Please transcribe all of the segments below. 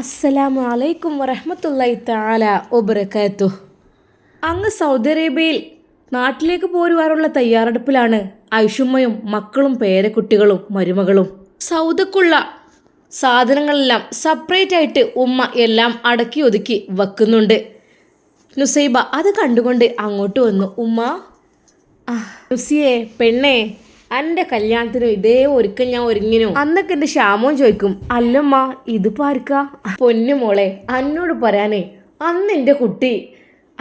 അസ്സലാമു അലൈക്കും വറഹമത്തല്ലായി താല ഒബറക്കാത്തു അങ്ങ് സൗദി അറേബ്യയിൽ നാട്ടിലേക്ക് പോരുവാനുള്ള തയ്യാറെടുപ്പിലാണ് ഐഷുമ്മയും മക്കളും പേരക്കുട്ടികളും മരുമകളും. സൗദക്കുള്ള സാധനങ്ങളെല്ലാം സെപ്പറേറ്റ് ആയിട്ട് ഉമ്മ എല്ലാം അടക്കി ഒതുക്കി വെക്കുന്നുണ്ട്. നുസൈബ അത് കണ്ടുകൊണ്ട് അങ്ങോട്ട് വന്നു. ഉമ്മ നുസിയെ പെണ്ണേ എന്റെ കല്യാണത്തിന് ഇതേ ഒരുക്കം ഞാൻ ഒരുങ്ങിനു അന്നൊക്കെ എന്റെ ശ്യാമോൻ ചോദിക്കും അല്ലമ്മ ഇത് ആർക്കാ? പൊന്നു മോളെ അന്നോട് പറയാനേ അന്ന് എന്റെ കുട്ടി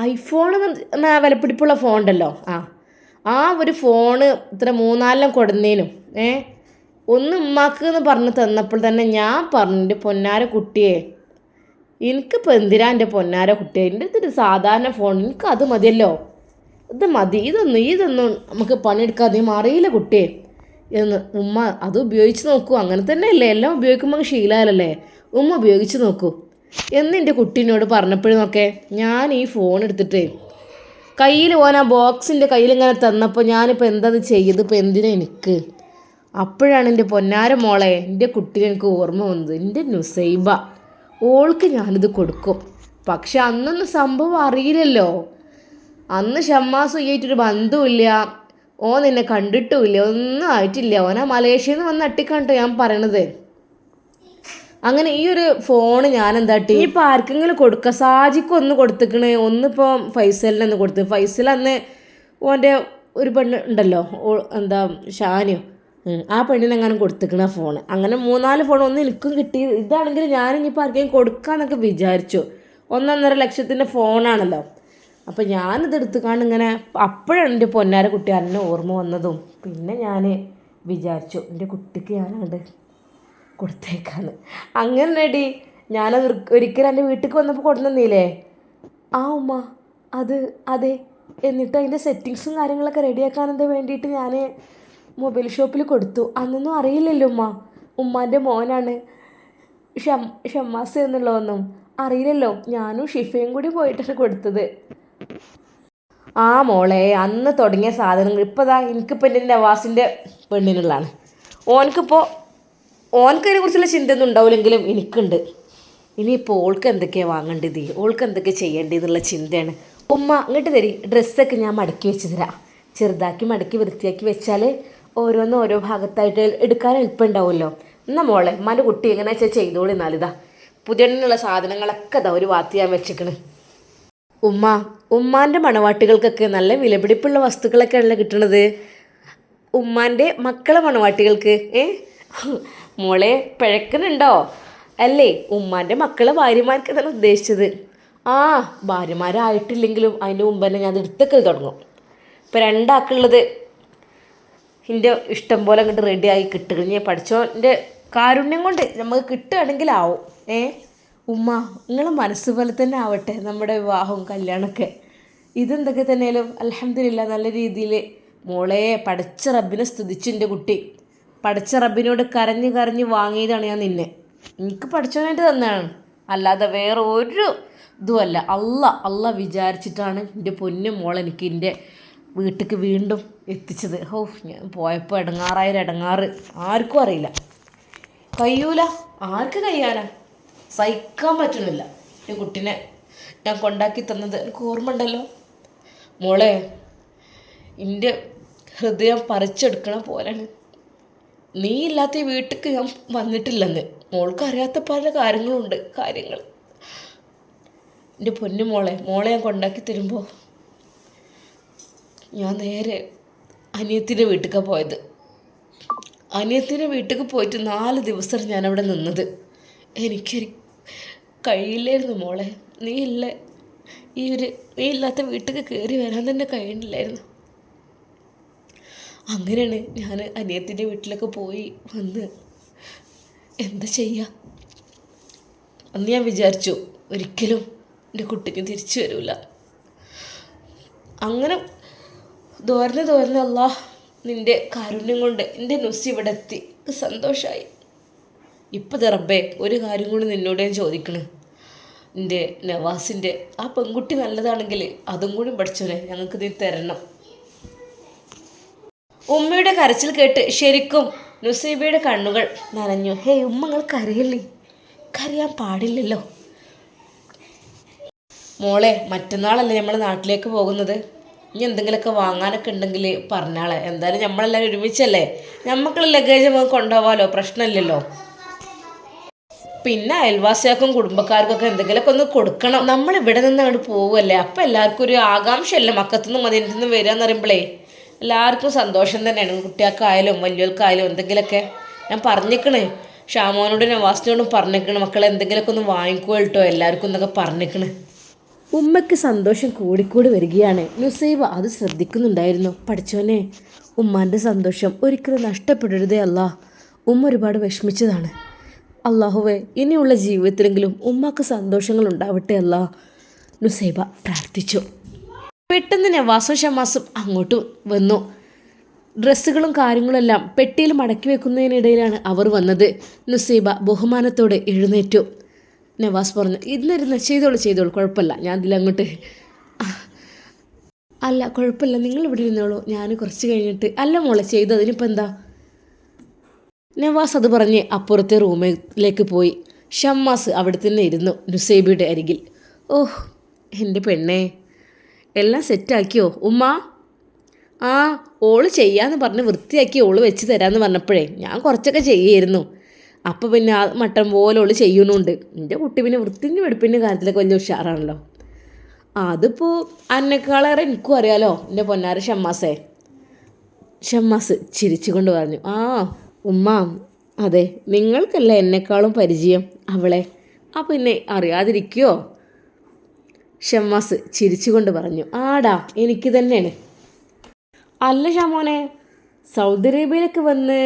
ഐഫോൺ എന്ന വിലപ്പിടിപ്പുള്ള ഫോൺ ഉണ്ടല്ലോ. ആ ആ ഒരു ഫോണ് ഇത്ര മൂന്നാലെല്ലാം കൊടുന്നേനും. ഏ ഒന്ന് ഉമ്മാക്ക് എന്ന് പറഞ്ഞ് തന്നപ്പോൾ തന്നെ ഞാൻ പറഞ്ഞു എന്റെ പൊന്നാര കുട്ടിയെ എനിക്കിപ്പോൾ എന്തിനാ എന്റെ പൊന്നാര കുട്ടിയെ? എന്റെ അടുത്തൊരു സാധാരണ ഫോൺ എനിക്ക് അത് മതിയല്ലോ. ഇത് മതി ഇതൊന്നും ഇതൊന്നും നമുക്ക് പണിയെടുക്കാതെ അറിയില്ല കുട്ടിയെ എന്ന് ഉമ്മ അത് ഉപയോഗിച്ച് നോക്കൂ. അങ്ങനെ തന്നെയല്ലേ എല്ലാം ഉപയോഗിക്കുമ്പോൾ ശീലമല്ലേ ഉമ്മ ഉപയോഗിച്ച് നോക്കൂ. എന്ന് എന്റെ കുട്ടീനോട് നോക്കേ ഞാൻ ഈ ഫോൺ എടുത്തിട്ട് കയ്യിൽ പോകാൻ ആ ബോക്സിന്റെ കയ്യിൽ ഇങ്ങനെ തന്നപ്പോൾ ഞാനിപ്പോൾ എന്താ ചെയ്ത്? ഇപ്പോൾ എന്തിനാ എനിക്ക്? അപ്പോഴാണ് എന്റെ പൊന്നാര മോളെ എന്റെ കുട്ടീനെ എനിക്ക് ഓർമ്മ വന്നത്. എന്റെ നുസൈബ. ഓൾക്ക് ഞാനിത് കൊടുക്കും. പക്ഷെ അന്നൊന്നും സംഭവം അറിയില്ലല്ലോ. അന്ന് ഷമ്മാസ് ഉയ്യായിട്ടൊരു ബന്ധവുമില്ല ഓ നിന്നെ കണ്ടിട്ടുമില്ല ഒന്നും ആയിട്ടില്ല. ഓനാ മലേഷ്യയിൽ നിന്ന് വന്ന് അട്ടിക്കാണ്ടോ ഞാൻ പറയണത്? അങ്ങനെ ഈ ഒരു ഫോണ് ഞാൻ എന്താട്ടി ഇനിയിപ്പോൾ ആർക്കെങ്കിലും കൊടുക്കുക സാജിക്ക് ഒന്ന് കൊടുത്തിക്കണ്. ഒന്നിപ്പോൾ ഫൈസലിന് ഒന്ന് കൊടുത്ത്. ഫൈസൽ അന്ന് ഓന്റെ ഒരു പെണ്ണ് ഉണ്ടല്ലോ എന്താ ഷാനിയോ ആ ആ പെണ്ണിനെങ്ങാനും കൊടുത്തിക്കണ ഫോൺ അങ്ങനെ മൂന്നാൽ ഫോൺ ഒന്ന് എനിക്കും കിട്ടി. ഇതാണെങ്കിൽ ഞാൻ ഇനിയിപ്പോൾ ആർക്കെങ്കിലും കൊടുക്കാന്നൊക്കെ വിചാരിച്ചു. ഒന്നൊന്നര ലക്ഷത്തിന്റെ ഫോണാണല്ലോ. അപ്പം ഞാനിത് എടുത്തുകാണ്ട് ഇങ്ങനെ അപ്പോഴാണ് എന്റെ പൊന്നാര കുട്ടി അന്നെ ഓർമ്മ വന്നതും. പിന്നെ ഞാൻ വിചാരിച്ചു എന്റെ കുട്ടിക്ക് ഞാനങ്ങോട്ട് കൊടുത്തേക്കാന്ന്. അങ്ങനെ റെഡി ഞാനത് ഒരിക്കലും എന്റെ വീട്ടിൽ വന്നപ്പോൾ കൊടുന്നില്ലേ ആ ഉമ്മ അത് അതെ. എന്നിട്ട് അതിന്റെ സെറ്റിങ്സും കാര്യങ്ങളൊക്കെ റെഡിയാക്കാനത് വേണ്ടിയിട്ട് ഞാൻ മൊബൈൽ ഷോപ്പിൽ കൊടുത്തു. അന്നൊന്നും അറിയില്ലല്ലോ ഉമ്മ. ഉമ്മാന്റെ മോനാണ് ഷം ഷമ്മാസ് എന്നുള്ളതൊന്നും അറിയില്ലല്ലോ. ഞാനും ഷിഫയും കൂടി പോയിട്ടാണ് കൊടുത്തത്. ആ മോളെ അന്ന് തുടങ്ങിയ സാധനങ്ങൾ ഇപ്പോൾ ഇതാ എനിക്കിപ്പോൾ എന്റെ നവാസിന്റെ പെണ്ണിനുള്ളതാണ്. ഓനക്കിപ്പോൾ ഓനക്കതിനെ കുറിച്ചുള്ള ചിന്ത ചിന്തയൊന്നും ഉണ്ടാവില്ലെങ്കിലും എനിക്കുണ്ട്. ഇനിയിപ്പോൾ ഓൾക്ക് എന്തൊക്കെയാണ് വാങ്ങേണ്ടത്? ഓൾക്ക് എന്തൊക്കെ ചെയ്യേണ്ടത് എന്നുള്ള ചിന്തയാണ്. ഉമ്മ അങ്ങോട്ട് തരി. ഡ്രസ്സൊക്കെ ഞാൻ മടക്കി വെച്ച് തരാം. ചെറുതാക്കി മടക്കി വൃത്തിയാക്കി വെച്ചാൽ ഓരോന്നും ഓരോ ഭാഗത്തായിട്ട് എടുക്കാൻ എളുപ്പമുണ്ടാവുമല്ലോ. എന്നാ മോളെ ഉമ്മാന്റെ കുട്ടി എങ്ങനെയാ വെച്ചാൽ ചെയ്തോളി എന്നാലിതാ. പുതിയണ്ണുള്ള സാധനങ്ങളൊക്കെ ഇതാ ഒരു വാത്തി ഞാൻ വെച്ചിക്കണ്. ഉമ്മ ഉമ്മാന്റെ മണവാട്ടികൾക്കൊക്കെ നല്ല വിലപിടിപ്പുള്ള വസ്തുക്കളൊക്കെയാണല്ലോ കിട്ടണത്. ഉമ്മാന്റെ മക്കളെ മണവാട്ടികൾക്ക് ഏ? മോളെ പിഴക്കുന്നുണ്ടോ അല്ലേ ഉമ്മാന്റെ മക്കളെ ഭാര്യമാർക്ക് തന്നെ ഉദ്ദേശിച്ചത്. ആ ഭാര്യമാരായിട്ടില്ലെങ്കിലും അതിന്റെ മുമ്പ് തന്നെ ഞാൻ എടുത്തക്കൽ എടുത്തൊക്കെ തുടങ്ങും. ഇപ്പം രണ്ടാക്കുള്ളത് എന്റെ ഇഷ്ടം പോലെ അങ്ങോട്ട് റെഡിയായി കിട്ടുകഴിഞ്ഞ് പഠിച്ചോന്റെ കാരുണ്യം കൊണ്ട് നമുക്ക് കിട്ടുകയാണെങ്കിലാവും ഏ? ഉമ്മ നിങ്ങളെ മനസ്സ് പോലെ തന്നെ ആവട്ടെ നമ്മുടെ വിവാഹവും കല്യാണമൊക്കെ. ഇതെന്തൊക്കെ തന്നെയാലും അലഹമില്ല നല്ല രീതിയിൽ മോളെ പടച്ച റബ്ബിനെ സ്തുതിച്ചു എന്റെ കുട്ടി. പടച്ച റബ്ബിനോട് കരഞ്ഞ് കരഞ്ഞ് വാങ്ങിയതാണ് ഞാൻ നിന്നെ. എനിക്ക് പഠിച്ചവനായിട്ട് തന്നെയാണ് അല്ലാതെ വേറെ ഒരു ഇതുമല്ല. അല്ല അല്ല വിചാരിച്ചിട്ടാണ് എന്റെ പൊന്നു മോൾ എനിക്ക് എന്റെ വീട്ടിലേക്ക് വീണ്ടും എത്തിച്ചത്. ഹോ ഞാൻ പോയപ്പോൾ ഇടങ്ങാറായൊരു ഇടങ്ങാറ് ആർക്കും അറിയില്ല. കയ്യൂല. ആർക്ക് കഴിയാനാ സഹിക്കാൻ പറ്റുന്നില്ല. ഈ കുട്ടീനെ ഞാൻ കൊണ്ടാക്കി തന്നത് എനിക്ക് ഓർമ്മ ഉണ്ടല്ലോ മോളെ എന്റെ ഹൃദയം പറിച്ചെടുക്കണ പോലെയാണ് നീ ഇല്ലാത്ത ഈ വീട്ടിലേക്ക് ഞാൻ വന്നിട്ടില്ലെന്ന്. മോൾക്ക് അറിയാത്ത പല കാര്യങ്ങളുണ്ട് കാര്യങ്ങൾ. എന്റെ പൊന്നു മോളെ മോളെ ഞാൻ കൊണ്ടാക്കി തരുമ്പോൾ ഞാൻ നേരെ അനിയത്തിന്റെ വീട്ടിലേക്കാണ് പോയത്. അനിയത്തിന്റെ വീട്ടിലേക്ക് പോയിട്ട് നാല് ദിവസം ഞാൻ അവിടെ നിന്നത്. എനിക്ക് കഴിയില്ലായിരുന്നു മോളെ. നീ ഇല്ല ഈ ഒരു നീ ഇല്ലാത്ത വീട്ടിലേക്ക് കയറി വരാൻ തന്നെ കഴിയണില്ലായിരുന്നു അങ്ങനെയാണ് ഞാൻ അനിയത്തിന്റെ വീട്ടിലൊക്കെ പോയി വന്ന്. എന്താ ചെയ്യുക അന്ന് ഞാൻ വിചാരിച്ചു ഒരിക്കലും എന്റെ കുട്ടിക്ക് തിരിച്ചു വരില്ല അങ്ങനെ തോരന് അല്ലാ നിന്റെ കാരുണ്യം കൊണ്ട് എന്റെ നുസ് ഇവിടെ എത്തി. സന്തോഷമായി ഇപ്പം റബ്ബേ ഒരു കാര്യം കൂടി നിന്നോട് ഞാൻ ചോദിക്കണേ. എന്റെ നവാസിന്റെ ആ പെൺകുട്ടി നല്ലതാണെങ്കിൽ അതും കൂടി പഠിച്ചോനെ ഞങ്ങൾക്ക് നീ തരണം. ഉമ്മയുടെ കരച്ചിൽ കേട്ട് ശരിക്കും നുസൈബയുടെ കണ്ണുകൾ നനഞ്ഞു. ഹേ ഉമ്മ നിങ്ങൾ കരയല്ലേ കരയാൻ പാടില്ലല്ലോ. മോളെ മറ്റന്നാളല്ലേ നമ്മൾ നാട്ടിലേക്ക് പോകുന്നത്? ഇനി എന്തെങ്കിലുമൊക്കെ വാങ്ങാനൊക്കെ ഉണ്ടെങ്കിൽ പറഞ്ഞാളെ. എന്തായാലും നമ്മളെല്ലാവരും ഒരുമിച്ചല്ലേ? നമുക്കുള്ള ലഗേജ് നമുക്ക് കൊണ്ടുപോകാമല്ലോ പ്രശ്നമില്ലല്ലോ. പിന്നെ അയൽവാസികൾക്കും കുടുംബക്കാർക്കൊക്കെ എന്തെങ്കിലുമൊക്കെ ഒന്ന് കൊടുക്കണം. നമ്മൾ ഇവിടെ നിന്ന് അങ്ങോട്ട് പോവുമല്ലേ അപ്പം എല്ലാവർക്കും ഒരു ആകാംക്ഷയല്ലേ മക്കത്തുനിന്ന് മദീനത്തുനിന്ന് വരിക എന്ന് പറയുമ്പോഴേ എല്ലാവർക്കും സന്തോഷം തന്നെയാണ്. കുട്ടികൾക്കായാലും വലിയവർക്കായാലും എന്തെങ്കിലുമൊക്കെ. ഞാൻ പറഞ്ഞിക്കണ്. ഷാമോനോടും നവാസിനോടും പറഞ്ഞിക്കണ്. മക്കളെ എന്തെങ്കിലുമൊക്കെ ഒന്ന് വാങ്ങിക്കോ കേട്ടോ. എല്ലാവർക്കും എന്നൊക്കെ പറഞ്ഞിക്കണ്. ഉമ്മയ്ക്ക് സന്തോഷം കൂടിക്കൂടി വരികയാണ്. നുസൈബ അത് ശ്രദ്ധിക്കുന്നുണ്ടായിരുന്നു. പഠിച്ചോനെ ഉമ്മാന്റെ സന്തോഷം ഒരിക്കലും നഷ്ടപ്പെടരുതേ അല്ല. ഉമ്മ ഒരുപാട് വിഷമിച്ചതാണ്. അള്ളാഹുവെ ഇനിയുള്ള ജീവിതത്തിലെങ്കിലും ഉമ്മാക്ക് സന്തോഷങ്ങൾ ഉണ്ടാവട്ടെ അല്ല. നുസൈബ പ്രാർത്ഥിച്ചു. പെട്ടെന്ന് നവാസും ഷമാസും അങ്ങോട്ട് വന്നു. ഡ്രസ്സുകളും കാര്യങ്ങളെല്ലാം പെട്ടിയിൽ മടക്കി വെക്കുന്നതിനിടയിലാണ് അവർ വന്നത്. നുസൈബ ബഹുമാനത്തോടെ എഴുന്നേറ്റു. നവാസ് പറഞ്ഞു ഇന്നിരുന്ന് ചെയ്തോളൂ ചെയ്തോളൂ. കുഴപ്പമില്ല. ഞാൻ ഇതിലങ്ങോട്ട് അല്ല കുഴപ്പമില്ല. നിങ്ങൾ ഇവിടെ ഇരുന്നോളൂ. ഞാൻ കുറച്ച് കഴിഞ്ഞിട്ട് അല്ല മോളെ ചെയ്തു. അതിനിപ്പോൾ എന്താ? നവാസ് അത് പറഞ്ഞ് അപ്പുറത്തെ റൂമിലേക്ക് പോയി. ഷമ്മാസ് അവിടെ തന്നെ ഇരുന്നു നുസൈബിയുടെ അരികിൽ. ഓഹ് എന്റെ പെണ്ണേ എല്ലാം സെറ്റാക്കിയോ ഉമ്മ? ആ ഓൾ ചെയ്യാന്ന് പറഞ്ഞ് വൃത്തിയാക്കി ഓൾ വെച്ച് തരാമെന്ന് പറഞ്ഞപ്പോഴേ ഞാൻ കുറച്ചൊക്കെ ചെയ്യായിരുന്നു. അപ്പോൾ പിന്നെ ആ മട്ടൻ പോലെ ഓൾ ചെയ്യുന്നുണ്ട് എന്റെ കുട്ടി പിന്നെ വൃത്തിന്റെ വെടുപ്പിന്റെ കാര്യത്തിലൊക്കെ വലിയ ഉഷാറാണല്ലോ. അതിപ്പോൾ അന്നക്കാളേറെ എനിക്കും അറിയാലോ എന്റെ പൊന്നാര ഷമ്മാസേ. ഷമ്മാസ് ചിരിച്ചുകൊണ്ട് പറഞ്ഞു. ആ ഉമ്മ അതെ നിങ്ങൾക്കല്ല എന്നെക്കാളും പരിചയം അവളെ? ആ പിന്നെ അറിയാതിരിക്കുമോ ഷമ്മാസ് ചിരിച്ചുകൊണ്ട് പറഞ്ഞു ആടാ എനിക്ക് തന്നെയാണ്. അല്ല ഷമോനെ സൗദി അറേബ്യയിലൊക്കെ വന്ന്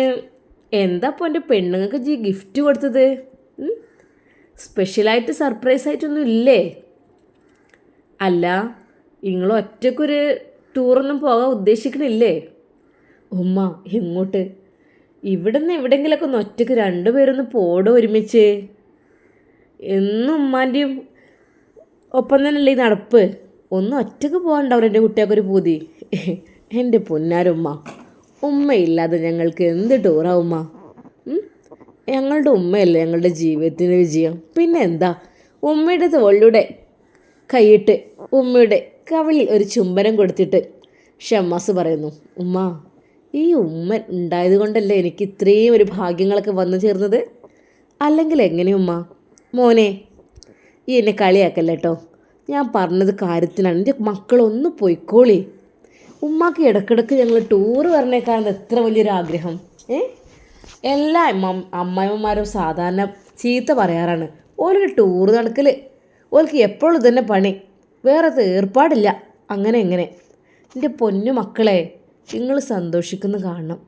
എന്താ എന്റെ പെണ്ണുങ്ങൾക്ക് ജീ ഗിഫ്റ്റ് കൊടുത്തത്? സ്പെഷ്യലായിട്ട് സർപ്രൈസ് ആയിട്ടൊന്നും ഇല്ലേ? അല്ല നിങ്ങൾ ഒറ്റക്കൊരു ടൂറൊന്നും പോകാൻ ഉദ്ദേശിക്കണില്ലേ? ഉമ്മ എങ്ങോട്ട്? ഇവിടുന്ന് എവിടെയെങ്കിലൊക്കെ ഒന്ന് ഒറ്റയ്ക്ക് രണ്ടുപേരൊന്ന് പോടോ ഒരുമിച്ച്. എന്നും ഉമ്മാന്റെയും ഒപ്പം തന്നെയല്ലേ ഈ നടപ്പ്? ഒന്ന് ഒറ്റയ്ക്ക് പോകാണ്ടാവും എന്റെ കുട്ടികൾക്കൊരു പൂതി. എന്റെ പൊന്നാരുമ്മ ഉമ്മയില്ലാതെ ഞങ്ങൾക്ക് എന്ത് ടൂറാ ഉമ്മ? ഉം? ഞങ്ങളുടെ ഉമ്മയല്ലേ ഞങ്ങളുടെ ജീവിതത്തിന് വിജയം. പിന്നെ എന്താ? ഉമ്മയുടെ തോളിലൂടെ കൈയിട്ട് ഉമ്മയുടെ കവിളിൽ ഒരു ചുംബനം കൊടുത്തിട്ട് ഷമ്മാസ് പറയുന്നു ഉമ്മ ഈ ഉമ്മൻ ഉണ്ടായത് കൊണ്ടല്ലേ എനിക്ക് ഇത്രയും ഒരു ഭാഗ്യങ്ങളൊക്കെ വന്നു ചേർന്നത്? അല്ലെങ്കിൽ എങ്ങനെ ഉമ്മ? മോനെ ഈ എന്നെ കളിയാക്കല്ലേ കേട്ടോ ഞാൻ പറഞ്ഞത് കാര്യത്തിനാണ്. എന്റെ മക്കളൊന്ന് പൊയ്ക്കോളി. ഉമ്മാക്ക് ഇടക്കിടക്ക് ഞങ്ങൾ ടൂറ് പറഞ്ഞേക്കാണെന്ന് എത്ര വലിയൊരു ആഗ്രഹം ഏ? എല്ലാ അമ്മ അമ്മായിമ്മമാരും സാധാരണ ചീത്ത പറയാറാണ്. ഓരൊരു ടൂറ് നടക്കൽ ഓൽക്ക് എപ്പോഴും തന്നെ പണി. വേറെ ഏർപ്പാടില്ല. അങ്ങനെ എങ്ങനെ എന്റെ പൊന്നു മക്കളെ നിങ്ങൾ സന്തോഷിക്കുന്ന കാണണം.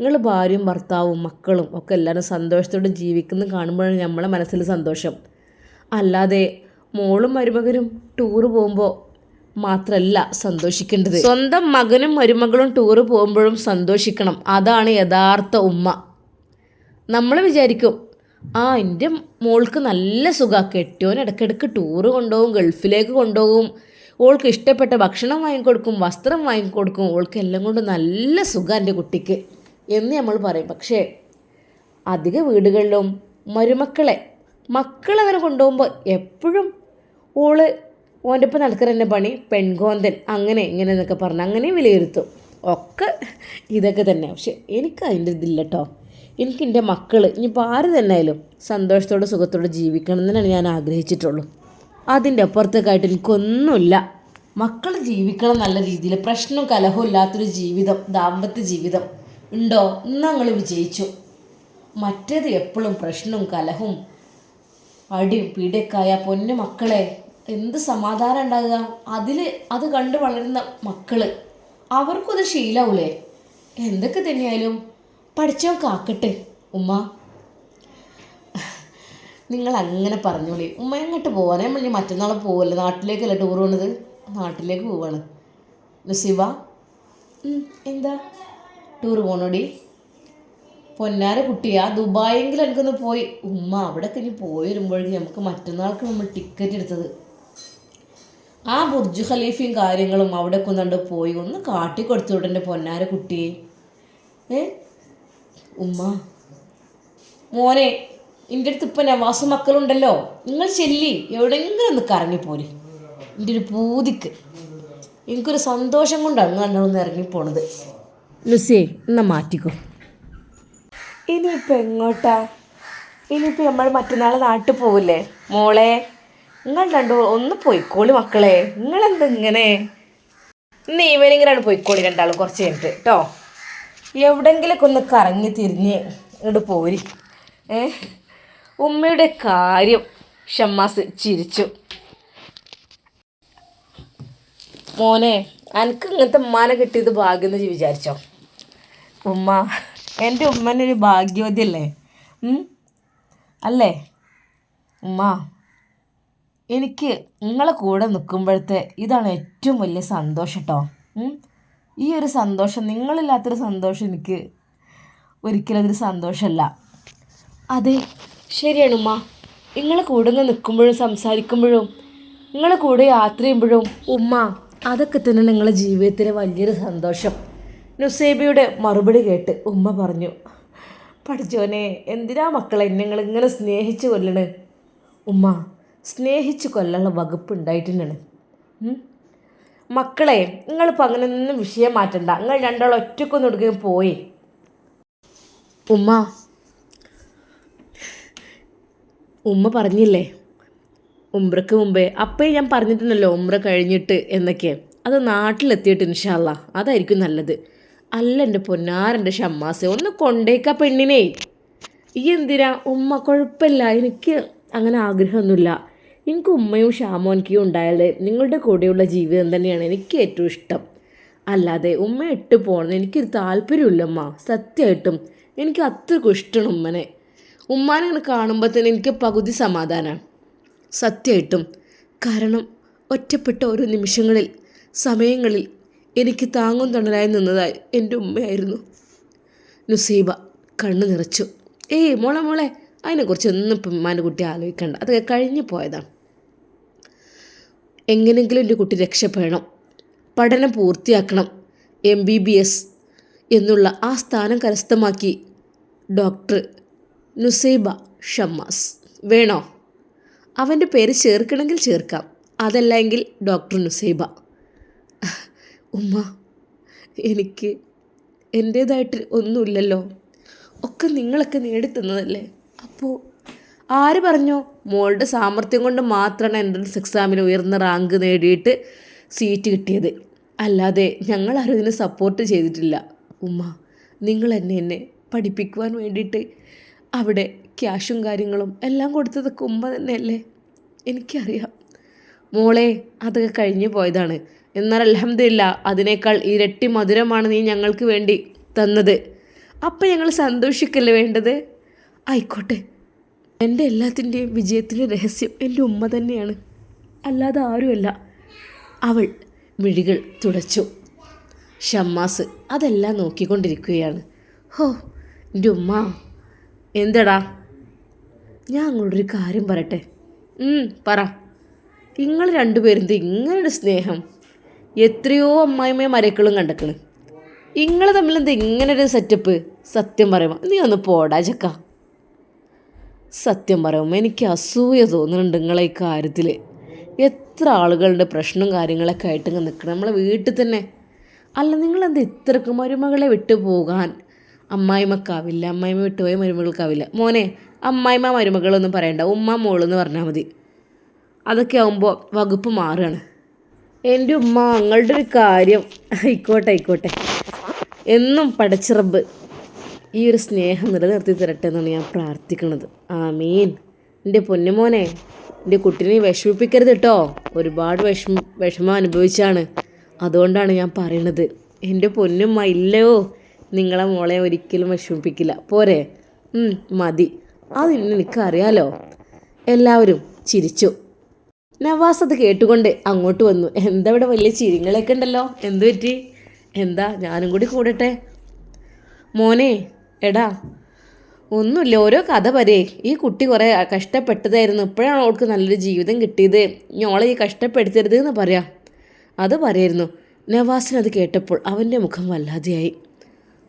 നിങ്ങൾ ഭാര്യയും ഭർത്താവും മക്കളും ഒക്കെ എല്ലാവരും സന്തോഷത്തോടെ ജീവിക്കുന്ന കാണുമ്പോഴാണ് നമ്മളെ മനസ്സിൽ സന്തോഷം. അല്ലാതെ മോളും മരുമകനും ടൂറ് പോകുമ്പോൾ മാത്രല്ല സന്തോഷിക്കേണ്ടത്. സ്വന്തം മകനും മരുമകളും ടൂറ് പോകുമ്പോഴും സന്തോഷിക്കണം. അതാണ് യഥാർത്ഥ ഉമ്മ. നമ്മൾ വിചാരിക്കും ആ എന്റെ മോൾക്ക് നല്ല സുഖമാണ് കെട്ടിയോൻ ഇടയ്ക്കിടയ്ക്ക് ടൂറ് കൊണ്ടുപോകും ഗൾഫിലേക്ക് കൊണ്ടുപോകും. ഓൾക്ക് ഇഷ്ടപ്പെട്ട ഭക്ഷണം വാങ്ങിക്കൊടുക്കും വസ്ത്രം വാങ്ങിക്കൊടുക്കും ഓൾക്ക് എല്ലാം കൊണ്ട് നല്ല സുഖം എന്റെ കുട്ടിക്ക് എന്ന് നമ്മൾ പറയും. പക്ഷേ അധിക വീടുകളിലും മരുമക്കളെ മക്കളവനെ കൊണ്ടുപോകുമ്പോൾ എപ്പോഴും ഓൾ ഓന്റെ ഒപ്പം നടക്കുന്ന പണി പെൺകോന്തൻ അങ്ങനെ ഇങ്ങനെ എന്നൊക്കെ പറഞ്ഞ് അങ്ങനെ വിലയിരുത്തും. ഒക്കെ ഇതൊക്കെ തന്നെ. പക്ഷെ എനിക്ക് അതിന്റെ ഇതില്ല കേട്ടോ എനിക്ക് എന്റെ മക്കൾ ഇനിയിപ്പോൾ ആര് തന്നെ ആയാലും സന്തോഷത്തോടെ സുഖത്തോടെ ജീവിക്കണം എന്നാണ് ഞാൻ ആഗ്രഹിച്ചിട്ടുള്ളൂ. അതിന്റെ അപ്പുറത്തേക്കായിട്ട് എനിക്കൊന്നുമില്ല. മക്കൾ ജീവിക്കണം നല്ല രീതിയിൽ പ്രശ്നവും കലഹവും ഇല്ലാത്തൊരു ജീവിതം ദാമ്പത്യ ജീവിതം ഉണ്ടോ? ഞങ്ങൾ വിജയിച്ചു. മറ്റേത് എപ്പോഴും പ്രശ്നവും കലഹവും അടിയും പീഡക്കായ പൊന്നു മക്കളെ എന്ത് സമാധാനം ഉണ്ടാകുക? അതിൽ അത് കണ്ട് വളരുന്ന മക്കൾ അവർക്കും അത് ശീലാവൂലേ? എന്തൊക്കെ തന്നെയായാലും പഠിച്ചോ കാക്കട്ടെ. ഉമ്മ നിങ്ങൾ അങ്ങനെ പറഞ്ഞോളി. ഉമ്മ എങ്ങോട്ട് പോകാനേ നമ്മൾ ഇനി മറ്റന്നാൾ പോവല്ലേ? നാട്ടിലേക്കല്ലേ ടൂർ പോണത്? നാട്ടിലേക്ക് പോവാണ്. നുസിബ എന്താ? ടൂർ പോണോടി? പൊന്നാര കുട്ടിയാ ദുബായെങ്കിലും എനിക്കൊന്ന് പോയി. ഉമ്മ അവിടെ ഇനി പോയി വരുമ്പോഴേക്കും നമുക്ക് മറ്റന്നാൾക്ക് നമ്മൾ ടിക്കറ്റ് എടുത്തത്. ആ ബുർജ് ഖലീഫയും കാര്യങ്ങളും അവിടെ കൊന്നുകൊണ്ട് പോയി. ഒന്ന് കാട്ടിക്കൊടുത്തു എന്റെ പൊന്നാര കുട്ടിയെ? ഏ? ഉമ്മ. മോനെ എന്റെ അടുത്ത് ഇപ്പം നവാസ് മക്കളുണ്ടല്ലോ. നിങ്ങൾ ചെല്ലി. എവിടെയെങ്കിലും ഒന്ന് കറങ്ങിപ്പോര് എന്റെ ഒരു പൂതിക്ക്. എനിക്കൊരു സന്തോഷം കൊണ്ടാണ് നിങ്ങൾ ഒന്ന് ഇറങ്ങിപ്പോണത് ലുസിയെ എന്നാൽ മാറ്റിക്കോ. ഇനിയിപ്പോൾ എങ്ങോട്ടാ? ഇനിയിപ്പോൾ നമ്മൾ മറ്റന്നാൾ നാട്ടിൽ പോവില്ലേ? മോളെ നിങ്ങൾ രണ്ടു ഒന്ന് പോയിക്കോളി മക്കളെ. നിങ്ങളെന്താ ഇങ്ങനെ? ഇന്ന് ഈവനിങ്ങിലാണ് പോയിക്കോളി രണ്ടാളും കുറച്ച് കഴിഞ്ഞിട്ട് കേട്ടോ എവിടെങ്കിലൊക്കെ ഒന്ന് കറങ്ങി തിരിഞ്ഞ് ഇങ്ങോട്ട് പോരി. ഏ? ഉമ്മയുടെ കാര്യം ഷമ്മാസ് ചിരിച്ചു. മോനെ എനിക്ക് ഇങ്ങനത്തെ ഉമ്മാന കിട്ടിയത് ഭാഗ്യം എന്ന് വിചാരിച്ചോ? ഉമ്മ എന്റെ ഉമ്മനൊരു ഭാഗ്യവതിയല്ലേ? അല്ലേ? ഉമ്മ എനിക്ക് നിങ്ങളെ കൂടെ നിൽക്കുമ്പോഴത്തെ ഇതാണ് ഏറ്റവും വലിയ സന്തോഷം കേട്ടോ ഈ ഒരു സന്തോഷം നിങ്ങളില്ലാത്തൊരു സന്തോഷം എനിക്ക് ഒരിക്കലും അതൊരു സന്തോഷമല്ല. അതെ ശരിയാണ് ഉമ്മ. നിങ്ങൾ കൂടെ നിൽക്കുമ്പോഴും സംസാരിക്കുമ്പോഴും നിങ്ങൾ കൂടെ യാത്ര ചെയ്യുമ്പോഴും ഉമ്മ അതൊക്കെ തന്നെ നിങ്ങളുടെ ജീവിതത്തിലെ വലിയൊരു സന്തോഷം. നുസേബിയുടെ മറുപടി കേട്ട് ഉമ്മ പറഞ്ഞു പഠിച്ചോനെ എന്തിനാ മക്കളെ നിങ്ങൾ ഇങ്ങനെ സ്നേഹിച്ച് കൊല്ലണ്? ഉമ്മ സ്നേഹിച്ച് കൊല്ലാനുള്ള വകുപ്പ് ഉണ്ടായിട്ടുണ്ടാണ് മക്കളെ നിങ്ങളിപ്പോൾ അങ്ങനെ ഒന്നും വിഷയം മാറ്റണ്ട. നിങ്ങൾ രണ്ടാളും ഒറ്റക്കൊന്നും എടുക്കുകയും പോയി. ഉമ്മ ഉമ്മ പറഞ്ഞില്ലേ? ഉംറക്ക് മുമ്പേ. അപ്പേ ഞാൻ പറഞ്ഞിട്ടുണ്ടല്ലോ ഉംറ കഴിഞ്ഞിട്ട് എന്നൊക്കെ. അത് നാട്ടിലെത്തിയിട്ട് ഇൻഷാല്ല അതായിരിക്കും നല്ലത്. അല്ല എന്റെ പൊന്നാരന്റെ ഷമ്മാസെ ഒന്ന് കൊണ്ടേക്ക പെണ്ണിനെ. ഈ എന്തിനാ? ഉമ്മ കുഴപ്പമില്ല. എനിക്ക് അങ്ങനെ ആഗ്രഹമൊന്നുമില്ല. എനിക്ക് ഉമ്മയും ഷാമോനിക്കും ഉണ്ടായാലേ നിങ്ങളുടെ കൂടെയുള്ള ജീവിതം തന്നെയാണ് എനിക്ക് ഏറ്റവും ഇഷ്ടം. അല്ലാതെ ഉമ്മ ഇട്ട് പോകണമെന്ന് എനിക്കൊരു താല്പര്യമില്ല ഉമ്മ. സത്യമായിട്ടും എനിക്ക് അത്രക്കും ഇഷ്ടമാണ് ഉമ്മനെ. ഉമ്മാനെ കാണുമ്പോൾ തന്നെ എനിക്ക് പകുതി സമാധാനമാണ് സത്യമായിട്ടും. കാരണം ഒറ്റപ്പെട്ട ഓരോ നിമിഷങ്ങളിൽ സമയങ്ങളിൽ എനിക്ക് താങ്ങും തണലായി നിന്നതായി എന്റെ ഉമ്മയായിരുന്നു. നുസീബ കണ്ണു നിറച്ചു. ഏയ് മോളെ മോളെ അതിനെക്കുറിച്ച് ഒന്നും ഇപ്പം ഉമ്മാന്റെ കുട്ടി ആലോചിക്കണ്ട. അതൊക്കെ കഴിഞ്ഞു പോയതാണ്. എങ്ങനെങ്കിലും എന്റെ കുട്ടി രക്ഷപ്പെടണം. പഠനം പൂർത്തിയാക്കണം. എം ബി ബി എസ് എന്നുള്ള ആ സ്ഥാനം കരസ്ഥമാക്കി ഡോക്ടർ നുസൈബ ഷമ്മാസ്. വേണോ? അവന്റെ പേര് ചേർക്കണമെങ്കിൽ ചേർക്കാം. അതല്ല എങ്കിൽ ഡോക്ടർ നുസൈബ. ഉമ്മ എനിക്ക് എന്റേതായിട്ട് ഒന്നുമില്ലല്ലോ. ഒക്കെ നിങ്ങളൊക്കെ നേടിത്തന്നതല്ലേ? അപ്പോൾ ആര് പറഞ്ഞു മോളുടെ സാമർഥ്യം കൊണ്ട് മാത്രമാണ് എൻട്രൻസ് എക്സാമിന് ഉയർന്ന റാങ്ക് നേടിയിട്ട് സീറ്റ് കിട്ടിയത്. അല്ലാതെ ഞങ്ങളാരും ഇതിനെ സപ്പോർട്ട് ചെയ്തിട്ടില്ല. ഉമ്മ നിങ്ങൾ എന്നെ എന്നെ പഠിപ്പിക്കുവാൻ വേണ്ടിയിട്ട് അവിടെ ക്യാഷും കാര്യങ്ങളും എല്ലാം കൊടുത്തത് കുമ്പ തന്നെയല്ലേ? എനിക്കറിയാം. മോളെ അതൊക്കെ കഴിഞ്ഞു പോയതാണ്. എന്നാൽ അലഹമില്ല അതിനേക്കാൾ ഇരട്ടി മധുരമാണ് നീ ഞങ്ങൾക്ക് വേണ്ടി തന്നത്. അപ്പം ഞങ്ങൾ സന്തോഷിക്കല്ലേ വേണ്ടത്? ആയിക്കോട്ടെ. എന്റെ എല്ലാത്തിന്റെയും വിജയത്തിന്റെ രഹസ്യം എന്റെ ഉമ്മ തന്നെയാണ്. അല്ലാതെ ആരുമല്ല. അവൾ മിഴികൾ തുടച്ചു. ഷമ്മാസ് അതെല്ലാം നോക്കിക്കൊണ്ടിരിക്കുകയാണ്. ഹോ എന്റെ ഉമ്മ. എന്തടാ? ഞാൻ അങ്ങോട്ടൊരു കാര്യം പറയട്ടെ. പറ. നിങ്ങൾ രണ്ടുപേരും ഇങ്ങനൊരു സ്നേഹം. എത്രയോ അമ്മായിമ്മയും മരക്കളും കണ്ടക്കൾ നിങ്ങൾ തമ്മിൽ ഇങ്ങനൊരു സെറ്റപ്പ് സത്യം പറയുമ്പോൾ നീ ഒന്ന് പോടാ ചക്ക. സത്യം പറയുമ്പോൾ എനിക്ക് അസൂയ തോന്നുന്നുണ്ട് നിങ്ങളെ ഈ കാര്യത്തിൽ എത്ര ആളുകളുടെ പ്രശ്നവും കാര്യങ്ങളൊക്കെ ആയിട്ട് നിൽക്കണം? നമ്മളെ വീട്ടിൽ തന്നെ. അല്ല നിങ്ങളെന്താ ഇത്രക്ക് മരുമകളെ വിട്ടു പോകാൻ അമ്മായിമ്മക്കാവില്ല അമ്മായിമ്മ വിട്ടുപോയ മരുമകൾക്കാവില്ല. മോനെ അമ്മായിമ്മ മരുമകളൊന്നും പറയണ്ട. ഉമ്മ മോളെന്ന് പറഞ്ഞാൽ മതി. അതൊക്കെ ആവുമ്പോൾ വകുപ്പ് മാറുകയാണ് എന്റെ ഉമ്മ അങ്ങളുടെ ഒരു കാര്യം. ആയിക്കോട്ടെ ആയിക്കോട്ടെ. എന്നും പടച്ചിറബ് ഈ ഒരു സ്നേഹം നിലനിർത്തി തരട്ടെ എന്നാണ് ഞാൻ പ്രാർത്ഥിക്കുന്നത് ആമീൻ. എന്റെ പൊന്നുമോനെ എന്റെ കുട്ടീനെ വിഷമിപ്പിക്കരുത് കേട്ടോ. ഒരുപാട് വിഷമ വിഷമം അനുഭവിച്ചാണ്. അതുകൊണ്ടാണ് ഞാൻ പറയണത്. എന്റെ പൊന്നുമ്മ ഇല്ലയോ? നിങ്ങളെ മോളെ ഒരിക്കലും വിഷമിപ്പിക്കില്ല. പോരെ? മതി. അത് എനിക്കറിയാലോ എല്ലാവരും ചിരിച്ചു. നവാസ് അത് കേട്ടുകൊണ്ട് അങ്ങോട്ട് വന്നു. എന്താ ഇവിടെ വലിയ ചിരിങ്ങളൊക്കെ ഉണ്ടല്ലോ? എന്ത് പറ്റി? എന്താ? ഞാനും കൂടി കൂടട്ടെ? മോനെ എടാ ഒന്നുമില്ല. ഓരോ കഥ പറയേ. ഈ കുട്ടി കുറേ കഷ്ടപ്പെട്ടതായിരുന്നു. ഇപ്പോഴാണ് അവൾക്ക് നല്ലൊരു ജീവിതം കിട്ടിയത്. ഞോളെ ഈ കഷ്ടപ്പെടുത്തരുത് എന്ന് പറയാം. അത് പറയായിരുന്നു. നവാസിന് അത് കേട്ടപ്പോൾ അവന്റെ മുഖം വല്ലാതെയായി.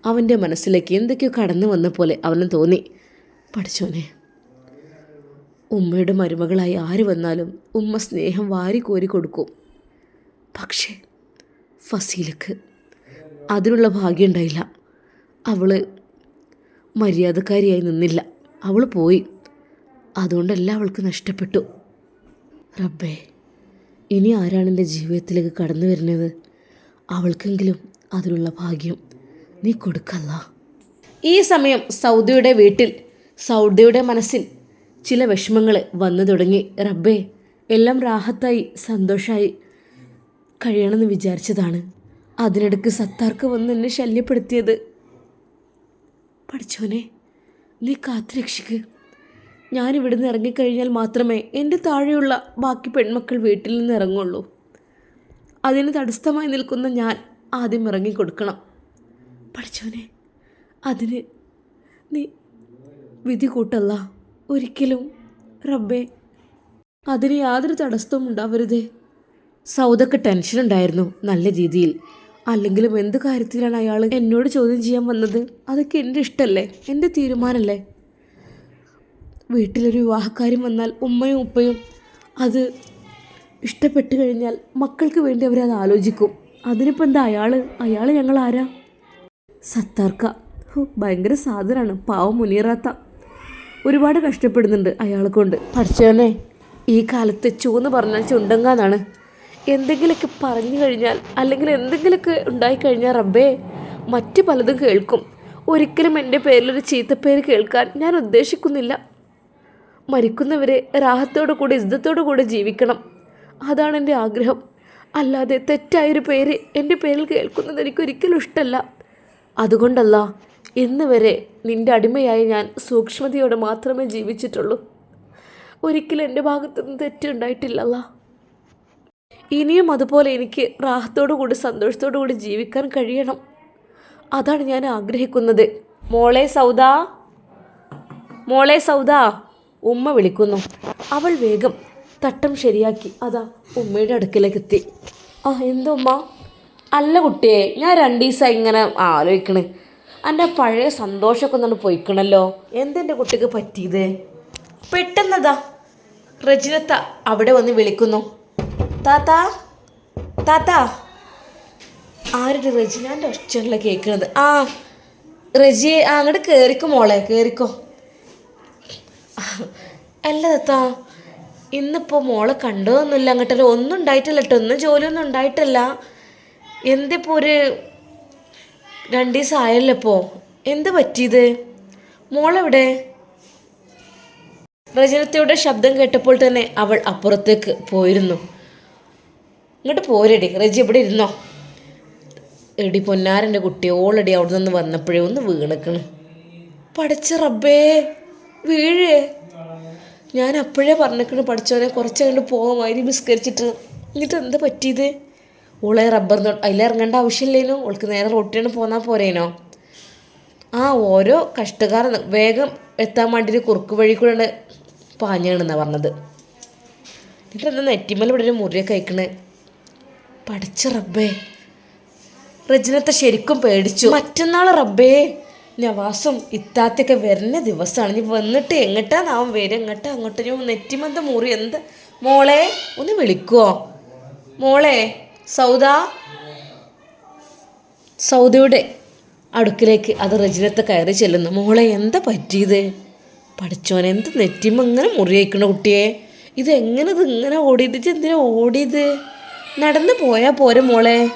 അവന്റെ മനസ്സിലേക്ക് എന്തൊക്കെയോ കടന്നു വന്ന പോലെ അവന് തോന്നി. പഠിച്ചോനെ ഉമ്മയുടെ മരുമകളായി ആര് വന്നാലും ഉമ്മ സ്നേഹം വാരി കോരി കൊടുക്കും. പക്ഷേ ഫസീലക്ക് അതിനുള്ള ഭാഗ്യം ഉണ്ടായില്ല. അവൾ മര്യാദക്കാരിയായി നിന്നില്ല. അവൾ പോയി. അതുകൊണ്ടെല്ലാം അവൾക്ക് നഷ്ടപ്പെട്ടു. റബ്ബേ ഇനി ആരാണ് എന്റെ ജീവിതത്തിലേക്ക് കടന്നു വരുന്നത്? അവൾക്കെങ്കിലും അതിനുള്ള ഭാഗ്യം നീ കൊടുക്കല്ല. ഈ സമയം സൗദിയുടെ വീട്ടിൽ സൗദിയുടെ മനസ്സിൽ ചില വിഷമങ്ങൾ വന്നു തുടങ്ങി. റബ്ബേ എല്ലാം രാഹത്തായി സന്തോഷമായി കഴിയണമെന്ന് വിചാരിച്ചതാണ്. അതിനിടയ്ക്ക് സത്താർക്ക് വന്ന് എന്നെ ശല്യപ്പെടുത്തിയത്. പഠിച്ചോനെ നീ കാത്തു രക്ഷിക്ക്. ഞാൻ ഇവിടുന്ന് ഇറങ്ങിക്കഴിഞ്ഞാൽ മാത്രമേ എന്റെ താഴെയുള്ള ബാക്കി പെൺമക്കൾ വീട്ടിൽ നിന്ന് ഇറങ്ങുള്ളൂ. അതിന് തടസ്സമായി നിൽക്കുന്ന ഞാൻ ആദ്യം ഇറങ്ങിക്കൊടുക്കണം. പഠിച്ചോനെ അതിന് നീ വിധി കൂട്ടല്ല. ഒരിക്കലും റബ്ബേ അതിന് യാതൊരു തടസ്സവും ഉണ്ടാവരുതേ. സൗദക്ക് ടെൻഷൻ ഉണ്ടായിരുന്നു നല്ല രീതിയിൽ. അല്ലെങ്കിലും എന്ത് കാര്യത്തിലാണ് അയാൾ എന്നോട് ചോദ്യം ചെയ്യാൻ വന്നത്? അതൊക്കെ എന്റെ ഇഷ്ടമല്ലേ എന്റെ തീരുമാനമല്ലേ വീട്ടിലൊരു വിവാഹക്കാര്യം വന്നാൽ ഉമ്മയും ഉപ്പയും അത് ഇഷ്ടപ്പെട്ട് കഴിഞ്ഞാൽ മക്കൾക്ക് വേണ്ടി അവരത് ആലോചിക്കും. അതിനിപ്പോൾ എന്താ അയാൾ അയാൾ ഞങ്ങൾ ആരാ സത്താർക്ക. ഭയങ്കര സാധനമാണ് പാവം മുനീറാത്ത. ഒരുപാട് കഷ്ടപ്പെടുന്നുണ്ട് അയാളെ കൊണ്ട് പഠിച്ചവനെ ഈ കാലത്ത് ചൂന്ന് പറഞ്ഞാൽ ചുണ്ടങ്ങാന്നാണ്. എന്തെങ്കിലുമൊക്കെ പറഞ്ഞു കഴിഞ്ഞാൽ അല്ലെങ്കിൽ എന്തെങ്കിലുമൊക്കെ ഉണ്ടായിക്കഴിഞ്ഞാൽ റബ്ബേ മറ്റ് പലതും കേൾക്കും. ഒരിക്കലും എന്റെ പേരിലൊരു ചീത്തപ്പേര് കേൾക്കാൻ ഞാൻ ഉദ്ദേശിക്കുന്നില്ല. മരിക്കുന്നവരെ രാഹത്തോടു കൂടി ഇസ്തത്തോടു കൂടി ജീവിക്കണം. അതാണ് എന്റെ ആഗ്രഹം. അല്ലാതെ തെറ്റായൊരു പേര് എന്റെ പേരിൽ കേൾക്കുന്നത് എനിക്കൊരിക്കലും ഇഷ്ടമല്ല അതുകൊണ്ടല്ല ഇന്ന് വരെ നിന്റെ അടിമയായി ഞാൻ സൂക്ഷ്മതയോടെ മാത്രമേ ജീവിച്ചിട്ടുള്ളൂ. ഒരിക്കലും എന്റെ ഭാഗത്തുനിന്ന് തെറ്റുണ്ടായിട്ടില്ലല്ല ഇനിയും അതുപോലെ എനിക്ക് റാഹത്തോടു കൂടി സന്തോഷത്തോടു കൂടി ജീവിക്കാൻ കഴിയണം. അതാണ് ഞാൻ ആഗ്രഹിക്കുന്നത്. മോളെ സൗദ. മോളെ സൗദ. ഉമ്മ വിളിക്കുന്നു. അവൾ വേഗം തട്ടം ശരിയാക്കി. അതാ ഉമ്മയുടെ അടുക്കിലേക്ക് എത്തി ആ എന്തോ ഉമ്മ? അല്ല കുട്ടിയെ ഞാൻ രണ്ട് ദിവസമായി ഇങ്ങനെ ആലോചിക്കണ്. എന്റെ പഴയ സന്തോഷമൊക്കെ ഒന്നാണ് പോയിക്കണല്ലോ. എന്തെന്റെ കുട്ടിക്ക് പറ്റിയത്? പെട്ടെന്നതാ. റജിനത്ത അവിടെ വന്ന് വിളിക്കുന്നു. താത്താ താത്താ. ആരുടെ റജിനാന്റെ ഒച്ചല്ല കേൾക്കുന്നത് ആ റജിയെ ആ അങ്ങോട്ട് കയറിക്കോ മോളെ കയറിക്കോ അല്ല താത്താ ഇന്നിപ്പോൾ മോളെ കണ്ടതൊന്നുമില്ല അങ്ങോട്ടല്ല? ഒന്നും ഉണ്ടായിട്ടില്ല കേട്ടോ ഒന്നും ജോലിയൊന്നും ഉണ്ടായിട്ടില്ല. എന്തിപ്പോൾ ഒരു രണ്ട് ദിവസം ആയല്ലോ ഇപ്പോൾ എന്ത് പറ്റിയത്? മോളെവിടെ? റജനത്തയുടെ ശബ്ദം കേട്ടപ്പോൾ തന്നെ അവൾ അപ്പുറത്തേക്ക് പോയിരുന്നു. ഇങ്ങോട്ട് പോരടി. റജി എവിടെ ഇരുന്നോ? എടി പൊന്നാരന്റെ കുട്ടി ഓൾറെഡി അവിടെ നിന്ന് വന്നപ്പോഴേ ഒന്ന് വീണക്കണ്. പഠിച്ച റബ്ബേ വീഴേ. ഞാൻ അപ്പോഴേ പറഞ്ഞേക്കണ് പഠിച്ചവനെ കുറച്ച് കണ്ട് പോകാൻ വിസ്കരിച്ചിട്ട് എന്നിട്ട് എന്താ പറ്റിയത്? ഓളെ റബ്ബർ അതിലിറങ്ങേണ്ട ആവശ്യമില്ലേനോ ഓൾക്ക് നേരെ റോട്ടിന് പോന്നാൽ പോരേനോ. ആ ഓരോ കഷ്ടക്കാർ വേഗം എത്താൻ വേണ്ടിയിട്ട് കുറുക്ക് വഴി കൂടെ പാഞ്ഞാണെന്നാണ് പറഞ്ഞത്. എന്നിട്ട് എന്താ നെറ്റിമല ഇവിടെ ഒരു മുറിയൊക്കെ കഴിക്കണേ പഠിച്ച റബ്ബേ. രജനത്തെ ശരിക്കും പേടിച്ചു. മറ്റന്നാൾ റബ്ബേ നവാസും ഇത്താത്തൊക്കെ വരുന്ന ദിവസമാണ് ഇനി വന്നിട്ട് എങ്ങട്ടാന്നാവും വരും എങ്ങട്ടാ അങ്ങോട്ട്? ഞാൻ നെറ്റിമന്ത മുറി? എന്ത്? മോളെ ഒന്ന് വിളിക്കുവോ മോളെ. സൗദ സൗദയുടെ അടുക്കിലേക്ക് അത് റജിനത്ത് കയറി ചെല്ലുന്നു. മോളെ എന്താ പറ്റിയത്? പഠിച്ചോനെ എന്ത് നെറ്റിമ ഇങ്ങനെ മുറിയേക്കണ കുട്ടിയെ? ഇത് എങ്ങനെ ഇങ്ങനെ ഓടിയത്? ഇത് എന്തിനാ ഓടിയത്? നടന്നു പോയാൽ പോരെ മോളെ.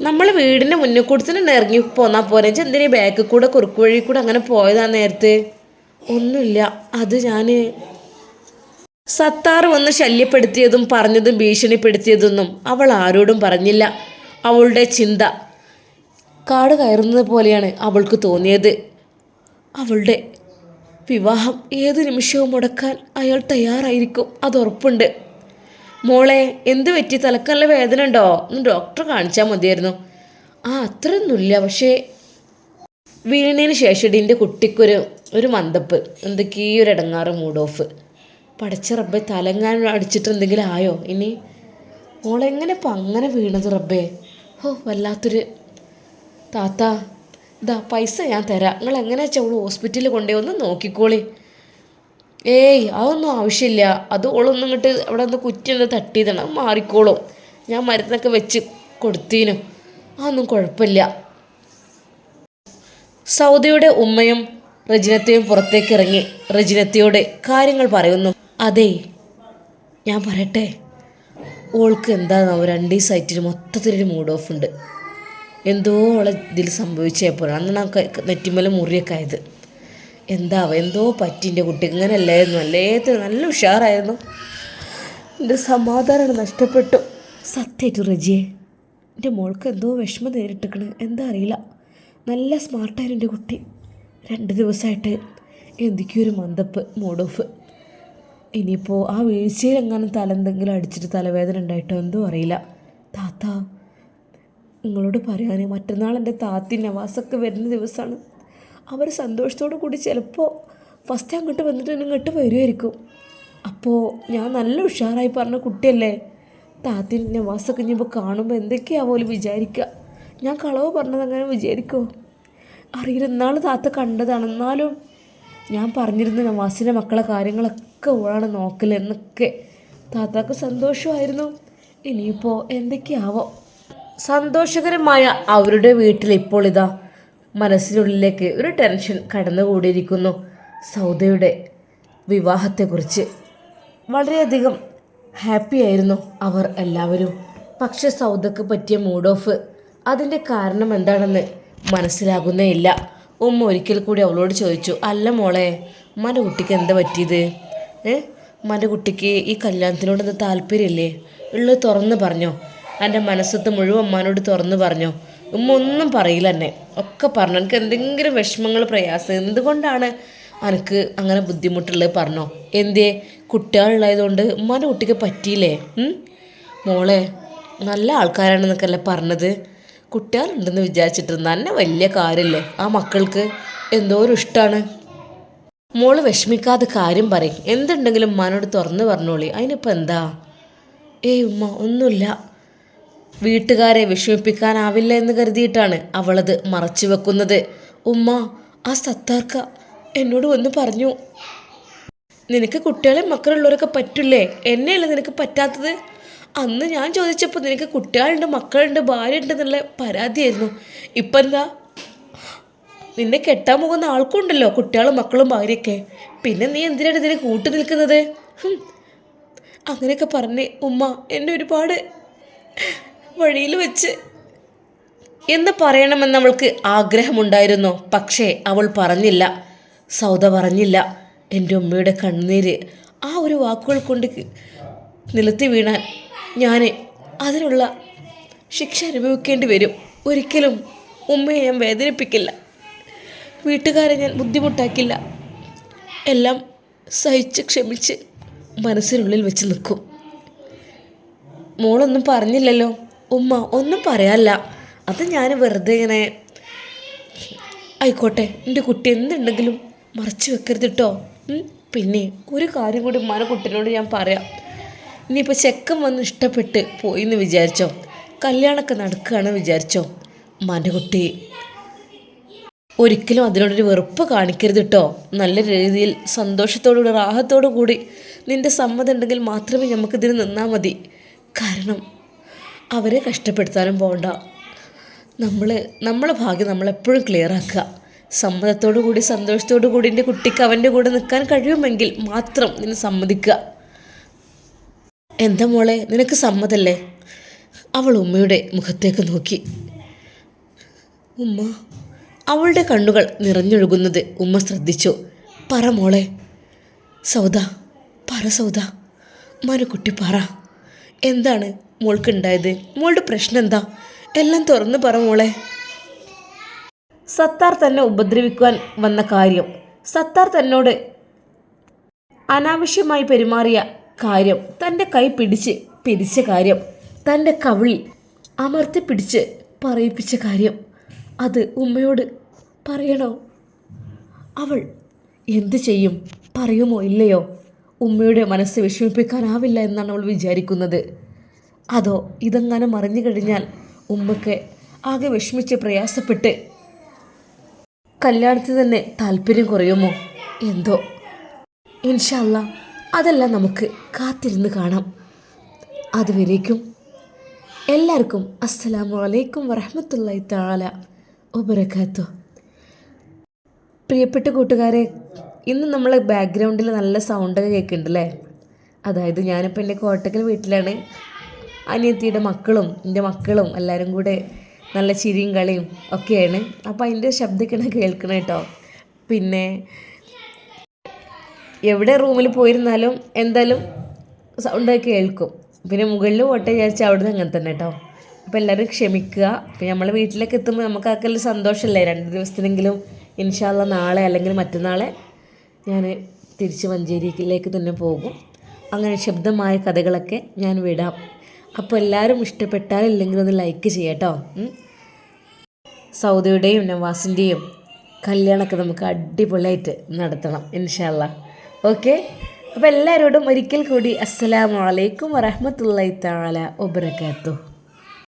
നമ്മൾ വീടിന്റെ മുന്നിൽ കൂടി തന്നെ ഇറങ്ങി പോന്നാൽ പോരെ. എന്തിനാ ബാക്കിൽ കൂടെ കുറുക്കു വഴി കൂടെ അങ്ങനെ പോയതാ നേരത്തെ? ഒന്നുമില്ല. അത് ഞാൻ സത്താർ വന്ന് ശല്യപ്പെടുത്തിയതും പറഞ്ഞതും ഭീഷണിപ്പെടുത്തിയതൊന്നും അവൾ ആരോടും പറഞ്ഞില്ല. അവളുടെ ചിന്ത കാട് കയറുന്നത് പോലെയാണ് അവൾക്ക് തോന്നിയത്. അവളുടെ വിവാഹം ഏത് നിമിഷവും മുടക്കാൻ അയാൾ തയ്യാറായിരിക്കും അത് ഉറപ്പുണ്ട്. മോളെ എന്ത് പറ്റി? തലക്കല്ല വേദന ഉണ്ടോ? ഒന്ന് ഡോക്ടറെ കാണിച്ചാൽ മതിയായിരുന്നു. ആ അത്രയൊന്നുമില്ല. പക്ഷേ വീണതിന് ശേഷം ഇതിന്റെ കുട്ടിക്കൊരു ഒരു മന്ദപ്പ് എന്തൊക്കെയൊരു ഇടങ്ങാറ് മൂഡ് ഓഫ്. പടച്ച റബ്ബെ തലങ്ങാൻ അടിച്ചിട്ട് എന്തെങ്കിലും ആയോ? ഇനി മോളെങ്ങനെ ഇപ്പം അങ്ങനെ വീണത് റബ്ബേ? ഓ വല്ലാത്തൊരു താത്ത ഇതാ പൈസ ഞാൻ തരാം. നിങ്ങൾ എങ്ങനെ വെച്ചാൽ അവൾ ഹോസ്പിറ്റലിൽ കൊണ്ടുപോയി ഒന്ന് നോക്കിക്കോളി. ഏയ് അതൊന്നും ആവശ്യമില്ല. അത് ഓളൊന്നും ഇങ്ങോട്ട് അവിടെ ഒന്ന് കുറ്റി ഒന്ന് തട്ടിയതാണ് അത് മാറിക്കോളും. ഞാൻ മരുന്നൊക്കെ വെച്ച് കൊടുത്തീനു. അതൊന്നും കുഴപ്പമില്ല. സൗദിയുടെ ഉമ്മയും റജിനത്തെയും പുറത്തേക്ക് ഇറങ്ങി. റജിനത്തയോടെ കാര്യങ്ങൾ പറയുന്നു. അതെ ഞാൻ പറയട്ടെ. ഓൾക്ക് എന്താണെന്നാവും രണ്ട് സൈറ്റിൽ മൊത്തത്തിലൊരു മൂഡ് ഓഫ് ഉണ്ട്. എന്തോ അവളെ ഇതിൽ സംഭവിച്ചപ്പോഴാണ് അന്ന് നമുക്ക് നെറ്റിമല മുറിയൊക്കെ ആയത്. എന്താവ എന്തോ പറ്റി എന്റെ ഇങ്ങനെ അല്ലായിരുന്നു അല്ലേത്തിന് നല്ല ഉഷാറായിരുന്നു. എന്റെ സമാധാനം നഷ്ടപ്പെട്ടു. സത്യമായിട്ടു റജിയെ എന്റെ മോൾക്ക് എന്തോ വിഷമം നേരിട്ടിക്കണ് എന്താ അറിയില്ല. നല്ല സ്മാർട്ടായിരുന്നു എന്റെ കുട്ടി. രണ്ട് ദിവസമായിട്ട് എന്തൊക്കെയൊരു മന്ദപ്പ് മൂഡ് ഓഫ് ഇനിയിപ്പോൾ ആ വീഴ്ചയിൽ എങ്ങനെ തല എന്തെങ്കിലും അടിച്ചിട്ട് തലവേദന ഉണ്ടായിട്ടോ എന്തോ അറിയില്ല. താത്ത നിങ്ങളോട് പറയാൻ മറ്റന്നാൾ എന്റെ താത്തി നവാസൊക്കെ വരുന്ന ദിവസമാണ്. അവർ സന്തോഷത്തോടു കൂടി ചിലപ്പോൾ ഫസ്റ്റ് അങ്ങോട്ട് വന്നിട്ട് ഇങ്ങോട്ട് വരുമായിരിക്കും അപ്പോൾ ഞാൻ നല്ല ഉഷാറായി പറഞ്ഞ കുട്ടിയല്ലേ? താത്തി നവാസൊക്കെ ഇനിയിപ്പോൾ കാണുമ്പോൾ എന്തൊക്കെയാവുമല്ലോ വിചാരിക്കുക ഞാൻ കളവ് പറഞ്ഞത് അങ്ങനെ വിചാരിക്കുമോ അറിയില്ല താത്ത കണ്ടതാണ്. എന്നാലും ഞാൻ പറഞ്ഞിരുന്ന നവാസിന്റെ മക്കളെ കാര്യങ്ങളൊക്കെ ഓളാണ് നോക്കലെന്നൊക്കെ. താത്താക്ക് സന്തോഷമായിരുന്നു. ഇനിയിപ്പോൾ എന്തൊക്കെയാവോ? സന്തോഷകരമായ അവരുടെ വീട്ടിൽ ഇപ്പോൾ ഇതാ മനസ്സിനുള്ളിലേക്ക് ഒരു ടെൻഷൻ കടന്നുകൂടിയിരിക്കുന്നു സൗദയുടെ വിവാഹത്തെക്കുറിച്ച്. വളരെയധികം ഹാപ്പി ആയിരുന്നു അവർ എല്ലാവരും. പക്ഷെ സൗദക്ക് പറ്റിയ മൂഡ് ഓഫ് അതിന്റെ കാരണം എന്താണെന്ന് മനസ്സിലാകുന്നേ ഇല്ല. ഉമ്മ ഒരിക്കൽ കൂടി അവളോട് ചോദിച്ചു അല്ല മോളെ ഉമ്മാന്റെ കുട്ടിക്ക് എന്താ പറ്റിയത്? ഉമ്മാന്റെ കുട്ടിക്ക് ഈ കല്യാണത്തിനോട് എന്താ താല്പര്യമില്ലേ? ഉള്ളത് തുറന്ന് പറഞ്ഞോ. എന്റെ മനസ്സത്ത് മുഴുവൻ ഉമ്മാനോട് തുറന്ന് പറഞ്ഞോ. ഉമ്മ ഒന്നും പറയില്ല എന്നെ. ഒക്കെ പറഞ്ഞു. എനിക്ക് എന്തെങ്കിലും വിഷമങ്ങൾ പ്രയാസം എന്തുകൊണ്ടാണ് എനിക്ക് അങ്ങനെ ബുദ്ധിമുട്ടുള്ളത് പറഞ്ഞോ? എന്തേ കുട്ടികളുള്ളതുകൊണ്ട് ഉമ്മാന്റെ കുട്ടിക്ക് പറ്റിയില്ലേ? മോളെ നല്ല ആൾക്കാരാണെന്നൊക്കെയല്ലേ പറഞ്ഞത്? കുട്ടികളുണ്ടെന്ന് വിചാരിച്ചിട്ട് തന്നെ വലിയ കാര്യമല്ലേ ആ മക്കൾക്ക്? എന്തോരം ഇഷ്ടമാണ് മോൾ വിഷമിക്കാതെ കാര്യം പറയും. എന്തുണ്ടെങ്കിലും മനോട് തുറന്ന് പറഞ്ഞോളി. അതിനിപ്പോൾ എന്താ? ഏയ് ഉമ്മ ഒന്നുമില്ല. വീട്ടുകാരെ വിഷമിപ്പിക്കാനാവില്ല എന്ന് കരുതിയിട്ടാണ് അവളത് മറച്ചു വെക്കുന്നത്. ഉമ്മ ആ സത്താർക്ക എന്നോട് ഒന്ന് പറഞ്ഞു. നിനക്ക് കുട്ടികളെ മക്കളുള്ളവരൊക്കെ പറ്റില്ലേ? എന്നെയല്ല നിനക്ക് പറ്റാത്തത്? അന്ന് ഞാൻ ചോദിച്ചപ്പോൾ നിനക്ക് കുട്ടികളുണ്ട് മക്കളുണ്ട് ഭാര്യ ഉണ്ട് എന്നുള്ള പരാതിയായിരുന്നു. ഇപ്പം എന്താ? നിന്നെ കെട്ടാൻ പോകുന്ന ആൾക്കുണ്ടല്ലോ കുട്ടികളും മക്കളും ഭാര്യയൊക്കെ. പിന്നെ നീ എന്തിനാണ് ഇതിനെ കൂട്ടു നിൽക്കുന്നത്? അങ്ങനെയൊക്കെ പറഞ്ഞ് ഉമ്മ എന്നെ ഒരുപാട് വഴിയിൽ വെച്ച് എന്ന് പറയണമെന്ന് അവൾക്ക് ആഗ്രഹമുണ്ടായിരുന്നു. പക്ഷേ അവൾ പറഞ്ഞില്ല. സൗദ പറഞ്ഞില്ല. എന്റെ ഉമ്മയുടെ കണ്ണീര് ആ ഒരു വാക്കുകൾ കൊണ്ട് നിലത്തി വീണാൽ ഞാൻ അതിനുള്ള ശിക്ഷ അനുഭവിക്കേണ്ടി വരും. ഒരിക്കലും ഉമ്മയെ ഞാൻ വേദനിപ്പിക്കില്ല. വീട്ടുകാരെ ഞാൻ ബുദ്ധിമുട്ടാക്കില്ല. എല്ലാം സഹിച്ച് ക്ഷമിച്ച് മനസ്സിനുള്ളിൽ വെച്ച് നിൽക്കും. മോളൊന്നും പറഞ്ഞില്ലല്ലോ. ഉമ്മ ഒന്നും പറയാല്ല. അത് ഞാൻ വെറുതെ ഇങ്ങനെ ആയിക്കോട്ടെ എന്റെ കുട്ടി എന്തുണ്ടെങ്കിലും മറച്ചു വെക്കരുത് കേട്ടോ പിന്നെ ഒരു കാര്യം കൂടി മന കുട്ടീനോട് ഞാൻ പറയാം. ഇനിയിപ്പോൾ ചെക്കൻ വന്ന് ഇഷ്ടപ്പെട്ട് പോയി എന്ന് വിചാരിച്ചോ? കല്യാണമൊക്കെ നടക്കുകയാണെന്ന് വിചാരിച്ചോ? ഉമ്മാന്റെ കുട്ടി ഒരിക്കലും അതിനോടൊരു വെറുപ്പ് കാണിക്കരുത് കേട്ടോ നല്ല രീതിയിൽ സന്തോഷത്തോടുകൂടി റാഹത്തോടു കൂടി നിന്റെ സമ്മതം ഉണ്ടെങ്കിൽ മാത്രമേ നമുക്കിതിന് നിന്നാൽ മതി. കാരണം അവരെ കഷ്ടപ്പെടുത്താനും പോകണ്ട നമ്മൾ നമ്മളെ ഭാഗ്യം നമ്മളെപ്പോഴും ക്ലിയർ ആക്കുക. സമ്മതത്തോടു കൂടി സന്തോഷത്തോടു കൂടി എന്റെ കുട്ടിക്ക് അവന്റെ കൂടെ നിൽക്കാൻ കഴിയുമെങ്കിൽ മാത്രം നിന്നെ സമ്മതിക്കുക. എന്താ മോളെ നിനക്ക് സമ്മതല്ലേ? അവൾ ഉമ്മയുടെ മുഖത്തേക്ക് നോക്കി. ഉമ്മ അവളുടെ കണ്ണുകൾ നിറഞ്ഞൊഴുകുന്നത് ഉമ്മ ശ്രദ്ധിച്ചു. പറ മോളെ. സൗദ പറ സൗദ. മനുക്കുട്ടി പറ. എന്താണ് മോൾക്കുണ്ടായത്? മോളുടെ പ്രശ്നം എന്താ എല്ലാം തുറന്നു പറ മോളെ. സത്താർ തന്നെ ഉപദ്രവിക്കുവാൻ വന്ന കാര്യം. സത്താർ തന്നോട് അനാവശ്യമായി പെരുമാറിയ കാര്യം. തന്റെ കൈ പിടിച്ച് പിരിച്ച കാര്യം. തന്റെ കവിളിൽ അമർത്തി പിടിച്ച് പറയിപ്പിച്ച കാര്യം. അത് ഉമ്മയോട് പറയണോ? അവൾ എന്ത് ചെയ്യും? പറയുമോ ഇല്ലയോ? ഉമ്മയുടെ മനസ്സ് വിഷമിപ്പിക്കാനാവില്ല എന്നാണ് അവൾ വിചാരിക്കുന്നത്. അതോ ഇതെങ്ങനെ മറിഞ്ഞു കഴിഞ്ഞാൽ ഉമ്മയ്ക്ക് ആകെ വിഷമിച്ച് പ്രയാസപ്പെട്ട് കല്യാണത്തിന് തന്നെ താല്പര്യം കുറയുമോ? എന്തോ. ഇൻഷല്ല അതെല്ലാം നമുക്ക് കാത്തിരുന്ന് കാണാം. അതുവരേക്കും എല്ലാവർക്കും അസ്സലാമു അലൈക്കും വറഹമത്തല്ലായി താല വബറകാതുഹു പ്രിയപ്പെട്ട കൂട്ടുകാരെ ഇന്ന് നമ്മൾ ബാക്ക്ഗ്രൗണ്ടിൽ നല്ല സൗണ്ടൊക്കെ കേൾക്കുന്നുണ്ടല്ലേ? അതായത് ഞാനിപ്പോൾ എന്റെ കോട്ടക്കൽ വീട്ടിലാണ്. അനിയത്തിയുടെ മക്കളും എന്റെ മക്കളും എല്ലാവരും കൂടെ നല്ല ചിരിയും കളിയും ഒക്കെയാണ്. അപ്പോൾ അതിന്റെ ശബ്ദമൊക്കെയാണ് കേൾക്കണം കേട്ടോ പിന്നെ എവിടെ റൂമിൽ പോയിരുന്നാലും എന്തായാലും സൗണ്ടൊക്കെ കേൾക്കും. പിന്നെ മുകളിൽ പോട്ടെ വിചാരിച്ചാൽ അവിടുന്ന് അങ്ങനെ തന്നെ കേട്ടോ അപ്പോൾ എല്ലാവരും ക്ഷമിക്കുക. അപ്പോൾ നമ്മൾ വീട്ടിലേക്ക് എത്തുമ്പോൾ നമുക്ക് ആക്കൽ സന്തോഷമല്ലേ രണ്ട് ദിവസത്തിനെങ്കിലും ഇൻഷാല്ല നാളെ അല്ലെങ്കിൽ മറ്റന്നാളെ ഞാൻ തിരിച്ച് മഞ്ചേരിയിലേക്ക് തന്നെ പോകും. അങ്ങനെ ശബ്ദമായ കഥകളൊക്കെ ഞാൻ വിടാം. അപ്പോൾ എല്ലാവരും ഇഷ്ടപ്പെട്ടാൽ ഇല്ലെങ്കിൽ ഒന്ന് ലൈക്ക് ചെയ്യട്ടോ. സൗദിയുടെയും നവാസിന്റെയും കല്യാണമൊക്കെ നമുക്ക് അടിപൊളിയായിട്ട് നടത്തണം ഇൻഷാല്ല ഓക്കെ? അപ്പോൾ എല്ലാവരോടും ഒരിക്കൽ കൂടി അസ്സലാമലൈക്കും അലൈക്കും വറഹ്മത്തുള്ളാഹി തആല വബറകാതുഹു.